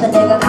the nigga.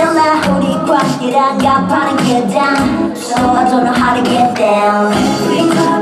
Vanilla, who do you crush it on? Got get down So I don't know how to get down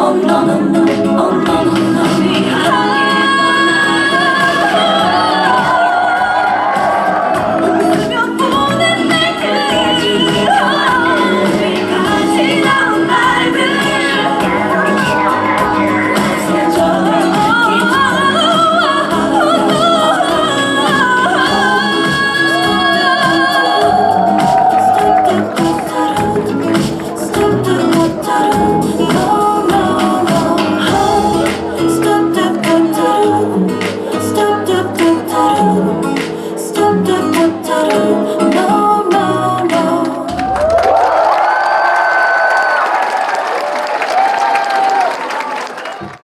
Ondan ondan